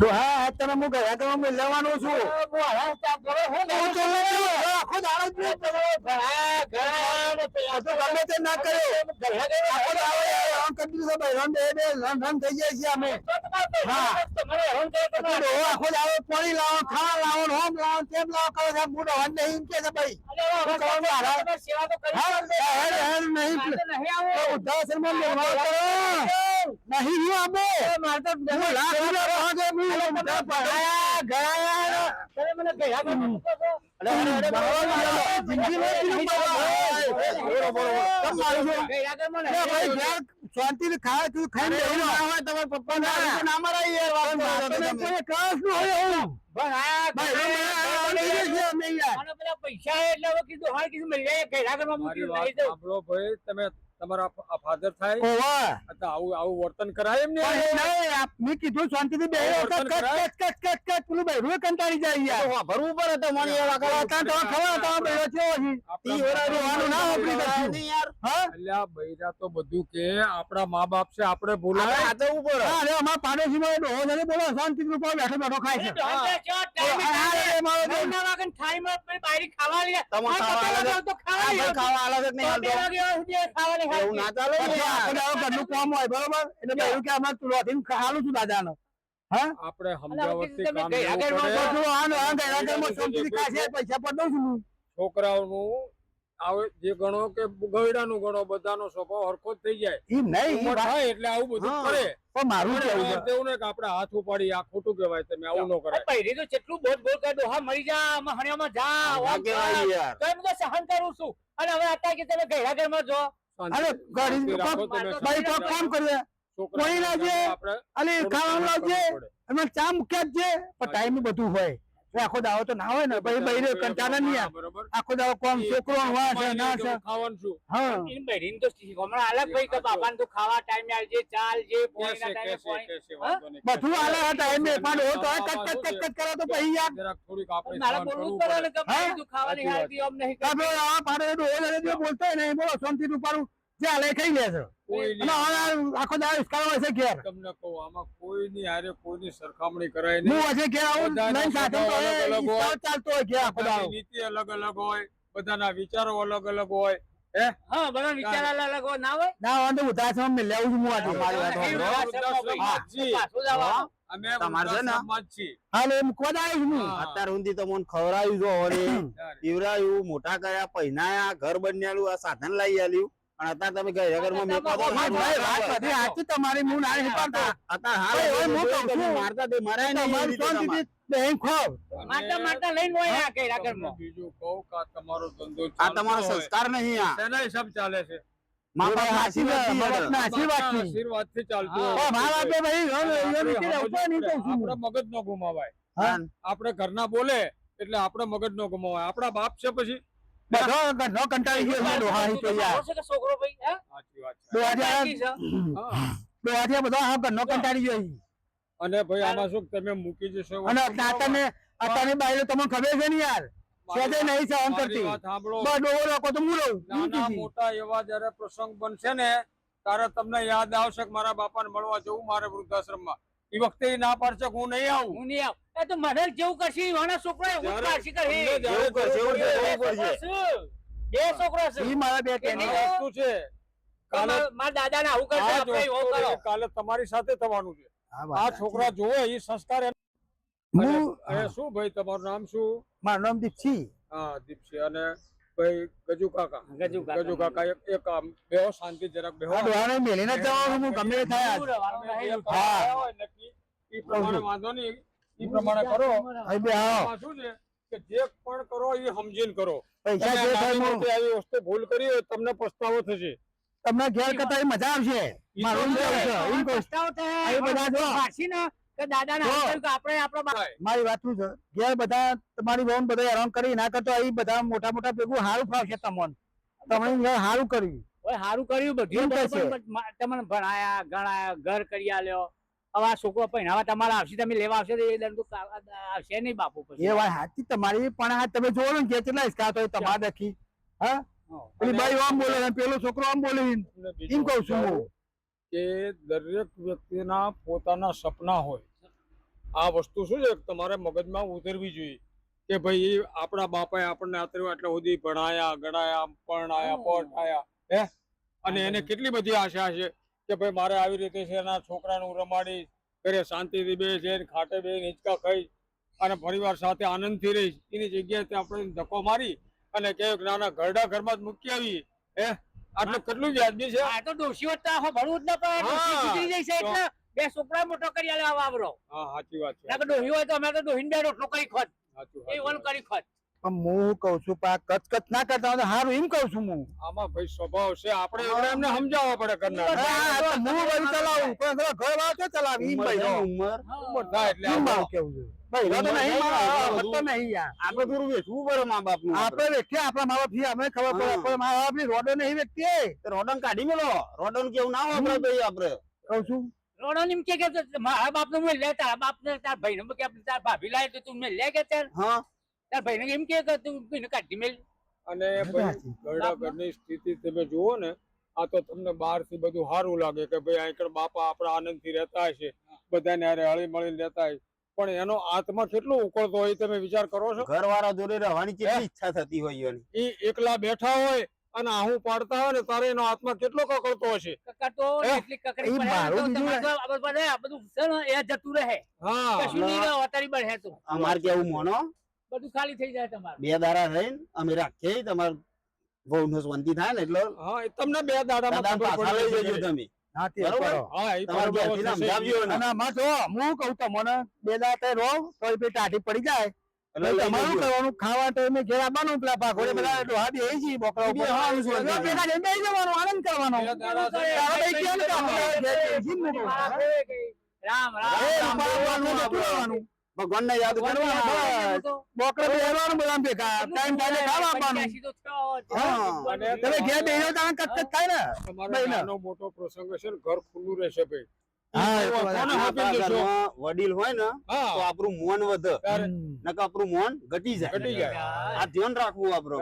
તો હા તમે હું ગયા તો હું લેવાનો છું કરો. ગમે તે ના કર્યો. કરી પાણી લાવો ખાવા લાવો હોમ લાવો તેમ લાવો કરો છે. હું ડોહાને નહીં કે છે ભાઈ. હા, તો હેડ નહીં. ઉદ્ધાર શર્મા કરો. નહીં હું લાખ રૂપિયા. કેમ મારું ખાવા પીવું ખાઈને બેહી રહો. ના યાર. પૈસા એટલે કીધું હા કીધું મળી જાય ઘેરા મારી મૂકી દઉં ભાઈ તમે તમારા ફાધર થાય તો આવું આવું વર્તન કરાય એમ ને પણ નહીં, આ મેં કીધું શાંતિથી બેહી રહો. Cut, cut, cut, cut, cut, cut. પેલું બૈરું કંટાળી જાય યાર. ભરવું પડે તો મને એવા કરો કાં તો ખબર તો આ બૈરો ચેવો છે? આપણા ઈ ઓલા રોવાનું ના વાપરી કરશું. નહીં યાર હા? અલ્યા બૈરા તો બધું કે આપણા મા બાપ છે આપણે ઉપર હા, અરે અમારા ડોહો ને, બોલો શાંતિથી ઉપર બેઠો બેઠો ખાય છે. ચો, ખાવા મારો લે તો ખાવા નહીં હાલતો? એવું ના ચાલે ઘરનું કામ હોય, બરોબર? એટલે બૈરું કે અમારે તુલાથીને ખાવાનું છું દાદાનો. હા? આપણે સમજાવટથી કામ પૈસા પણ દઉં છું છોકરાઓનું જે ગણો કે ગયડાનું ગણો બધાનો સ્વભાવ હરખો જ થઈ જાય. ઈ નહીં, થાય એટલે આવું બધું કરે. પણ મારું કેવું છે. ને કે આપણે હાથ ઉપાડી આ ખોટું કહેવાય તમે આવું ન કરાય. બૈરી તો કેટલું બોલ બોલ કરે ડોહા મરી જા હણિયામાં જા ના કહેવાય યાર. તો એમ તો સહન કરું છું. અને હવે અત્યારે કે તમે ઘેરા ઘરમાં જો. અરે, ગાડી ભાઈ કામ કરીએ. કોઈ. આપણે અલે ખાવાનું ધ્યાન લાવજે. રાખવું પડે. એમાં ચા મૂક્યા જ છે પણ ટાઈમ બધું હોય. આખો દાવો તો ના હોય ને ભાઈ બૈરે કંટાળા નહીં આખો દાવો કોમ છોકરો હોય છે ના છે. ખાવાનું શું? હા. એની બૈરીને તો હમણાં અલગ ભાઈ કે બાપાને તો ખાવા ટાઈમે આવજે ચાલજે જે કેસે, ટાઈમે. બધું અલગ ટાઈમે પણ હો તો કટ કટ કટ કટ કરે તો ભાઈ યાર. જરાક થોડીક આપણે મારા બોલવું કરવું ને કે તું ખાવાની હાલતી આમ નહીં આ આ પાડે તો હોય જે બોલતો નહીં બોલો શાંતિ નું પાડું એ ખાઈ લે છે. આખો દાવો ઇસ્કારો હોય છે ઘેર. તમને કહું આમાં કોઈની હારે કોઈની સરખામણી કરાય હું હશે ઘેર આવું લઈને સાથે ચાલતો હોય ઘેર આખો નીતિ અલગ અલગ હોય બધાના વિચારો અલગ અલગ હોય. હા? બધા વિચાર અલગ હોય, ના હોય? ના વાંધો ઉદાસમાં મેં લેવું છું હું આજે મોટા કર્યા પહેનાયા ઘર બન્યાલું આ સાધન લઈ આલ્યું. અને અત્યારે તમે ઘરે ઘરમાં મેકવા તો ભાઈ, ભાઈ, વાત બધી સાચી તમારી હું ના નહીં અત્યારે હાલ હું જોયું તમે મારતા દે મરાય નહીં મારી. શાંતિથી બેહીને ખાઓ. મારતા મારતા લઈને હોય આ કઈ આગળમાં બીજું કહું કા તમારો ધંધો આ તમારો સંસ્કાર નહીં આ. શેના હિસાબ ચાલે છે? મા એ વાત બાપના સાચી છે, આશીર્વાદથી મા હેડે. બાપના આશીર્વાદથી. આશીર્વાદથી ચાલતું ઓ, મારા ભાઈ, આપણે મગજ નો ગુમાવાય. હા. આપણે ઘરના બોલે એટલે આપણે મગજ નો ગુમાવાય. આપણા બાપ છે પછી? બધો કંટાળી ગયો છે તો યાર. છોકરો ભાઈ હે? સાચી વાત છે. ડોહા બાકી છે. હા. ડોહા બધો આ ઘરનો કંટાળી ગયો અને ભાઈ આમાં શું તમે મૂકી જશો અને અત્યારને અત્યારની બાયલો તમને ખબર છે ને યાર? સેજે નહીં સહન મારી કરતી બસ ડોહો લોકો તો મોટા એવા જયારે પ્રસંગ બનશે ને ત્યારે તમને યાદ આવશે કે મારા બાપાને મળવા જવું મારે વૃદ્ધાશ્રમમાં. એ વખતે ના પાડશે કે હું નહીં આવું. હું નહીં આવું. એ તો મને જેવું કરશે એવાના છોકરો એવું કરે. કરશે, એવું કરશે, એવું કરશે. બે છોકરો છે ઈ મારા બે એ. આ વસ્તુ છે. કાલે મારા- દાદાને આવું કરશે આપણે એવું કરો. કાલે તમારી સાથે થવાનું છે. આ છોકરા જોવે ઈ સંસ્કાર હું શું ભાઈ તમારું નામ શું? મારું નામ દીપસી. હા દીપસી. અને ભાઈ ગજુ કાકા. ગજુ કાકા. ગજુ કાકા એક એક આમ બેહો શાંતિ જરાક બેહો. આ મેલીને જવાનું હું ગમે થાય હા. ઈ પ્રમાણે વાંધો નહીં. ઈ પ્રમાણે કરો. અહીં બે આવો. શું છે કે જે પણ કરો એ સમજીને કરો. પૈસા જે આવી વસ્તુ ભૂલ કરી હોય તમને પસ્તાવો થશે. તમને ઘેર કરતા મજા આવશે. મારું પસ્તાવો થાય. આ બધા જો. પારસી ને કે દાદાને જો. આવું કર્યું કે આપણે આપણો બા- મારી વાત શું છે? ઘેર બધા તમારી બહુ બધા હેરાન કરી ના કરતો એ બધા મોટા મોટા ભેગું સારું ફાવશે તમને. તમે સારું કર્યું. સારું હારું કર્યું બધું તમને ભણાયા ગણાયા ઘર કરી આલ્યો. હવે આ છોકરો પહેણાવા તમારા આવશે તમે લેવા આવશે તો એ દંડ આવશે નહીં બાપુ પછી. એ વાત સાચી તમારી પણ આ તમે જોવો ને કે કેટલા હિસકા તો તમારે દખી હા. પેલી બાઈ આમ બોલે ને પેલો છોકરો આમ બોલે એમ બીજું કહું છું હું. કે દરેક વ્યક્તિના પોતાના સપના હોય. આ વસ્તુ શું છે? કે તમારે મગજમાં ઉતરવી જોઈએ કે ભાઈ આપણા બાપાએ આપણને આતર્યું એટલે સુધી ભણાયા ગણાયા પરણાયા પઢાયા હે? અને એને કેટલી બધી આશા છે? કે ભાઈ મારે આવી રીતે છે એના છોકરાને હું રમાડીશ ઘરે શાંતિથી બે છે ખાટે બે હિંચકા ખાઈ અને પરિવાર સાથે આનંદથી રહીશ એની જગ્યાએ આપણે ધક્કો મારી અને કે નાના ઘરડા ઘરમાં જ મૂકી આવી હે? આટલું કેટલું વ્યાજબી છે? આ તો ડોશીઓ તો આખો ભણવું જ ન પડે. જાય છે એટલે બે છોકરા મોટો કરી આલે વાવરો હા સાચી વાત છે. ડોહી હોય તો અમે તો ડોહીને બે રોટલો કરી ખોત. સાચું, એ. ઓલું કરી ખોત. પણ હું કઉ છું પા કચ કચ ના કરતા હોય હારું એમ કઉ છું હું. આમાં ભાઈ સ્વભાવ છે આપણે એમને સમજાવવા પડે કરનાર હા, હું બધું ચલાવું પણ ઘર વાળો તો ચલાવે એમ ઉંમર ઉંમર. ઉંમર થાય એટલે એમ મારું કેવું છે? રોડન કાઢી મેલો. રોડન કેવું ના હોય ભાઈ આપણે. કઉ છું. રોડો એમ કે કે મારા બાપનું મેં લે બાપ ને તાર ભાઈ ને કે તાર ભાભી લાય તો તું મેં લે કે તાર. હા. તાર ભાઈને એમ કે કે તું ભાઈને કાઢી મેલ. અને ભાઈ ઘરડા ઘરની સ્થિતિ તમે જુઓ ને આ તો તમને બહારથી બધું સારું લાગે કે ભાઈ અહીં બાપા આપણા આનંદથી રહેતા હશે બધાને હારે હળી મળીને રહેતા હશે. પણ એનો આત્મા કેટલો ઉકળતો હોય તમે વિચાર કરો છો? ઘર વાળા જોડે રહેવાની કેટલી ઈચ્છા થતી હોય એની? એ એકલા બેઠા હોય અને આહું પાડતા હોય ને તારે એનો આત્મા કેટલો કકળતો હશે? કકડતો એટલી કકડી પડે તો બીજું તો બધું આ બધું છે ને એ જતું રહે. હા. કશું નહીં રહે અતારી હે તો. અમાર કેવું મોનો બધું ખાલી થઈ જાય તમારે. બે દાડા રહીને અમે રાખીએ તમારે વહુ નો શાંતિ થાય ને એટલે હા તમને બે દાડામાં પાછા લઈ જજો તમે. બે પેલી પડી જાય. તમારું કરવાનું? ખાવા તો ઘેર આવવાનું પેલા ભાગોળે બધા ડોહા બેહી જી બોકડા ઉપર ભેગા જઈને બેહી જવાનું આનંદ કરવાનો. બે બેસી. રામ રામ રામ, રામ, જતું ને યાદ કરવા બોકડા બેહવાનું બધા ભેગા. ટાઈમ ટાઈમે ખાવા આપવાનું. અને તમે ઘેર બેહી તો કચ કચ થાય ને. તમારો ભાઈ ના. નાનો મોટો પ્રસંગ હશે ને ઘર ખુલ્લું રહેશે ભાઈ. વડીલ હોય ને તો આપણું મોન વધે. નકર આપણું મોન ઘટી જાય. ઘટી જાય. આ ધ્યાન રાખવું આપણો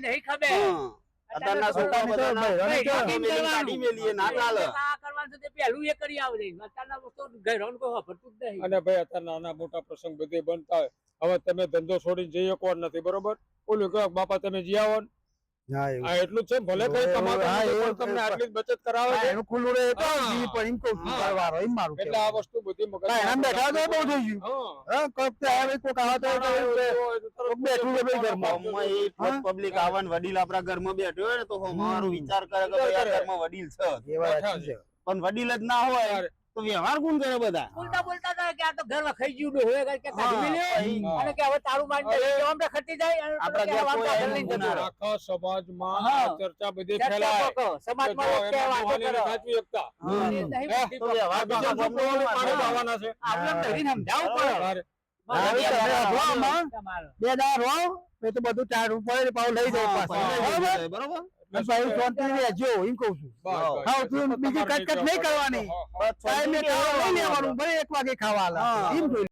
નહીં ખબર. અત્યારના છોકરા ના ચાલે પહેલું એ કરી આવે. અત્યારના વસ્તુ ઘરવાનું કોઈ વાપરતું જ નહીં. અને ભાઈ અત્યારે નાના મોટા પ્રસંગ બધે બનતા હોય હવે તમે ધંધો છોડીને જઈ શકો નથી બરોબર ઓલું કહો બાપા તમે જી આવો ને. હા, એટલું છે ભલે કઈ કમાતો તમને આટલી જ બચત કરાવે છે. એનું ખુલ્લું રહે તો જી પણ એમ કહું છું, એમ મારું એટલે આ વસ્તુ બધી મગજ હા, બેઠા તો બહુ થઈ ગયું. હા. કોક તો આવે, કોક આવે તો એવું કે કોક બેઠું છે ભાઈ ઘરમાં. એ પબ્લિક આવે વડીલ આપણા ઘરમાં બેઠો હોય ને તો મારો વિચાર કરે કે ભાઈ આ ઘરમાં વડીલ છે. પણ વડીલ જ ના હોય. તો વ્યવહાર કોણ કરે બધા? બોલતા બોલતા હતા કે આ તો ઘર વખાઈ ગયું હોય કે કાઢી હા, અને કે હવે તારું માન તો ખટી જાય આપણે આપણા આખા સમાજમાં ચર્ચા બધી ફેલાય. સમાજમાં કે વાતો કરે. સાચવી શકતા. હા. એ નહીં હે? બધી તો. વ્યવહાર પાડે જવાના છે. આપણે ધરીને સમજાવવું પડે. બે દાર એ તો બધું ચાર પડે પાવ લઈ જાય હા, બરોબર? પાછું શાંતિથી રહેજો, એમ કહું છું. હા, તું કટકટ નહીં કરવાની. ટાઈમે ખાવા લઈ રહેવાનું લેવાનું, ભલે એક વાગે ખાવા એમ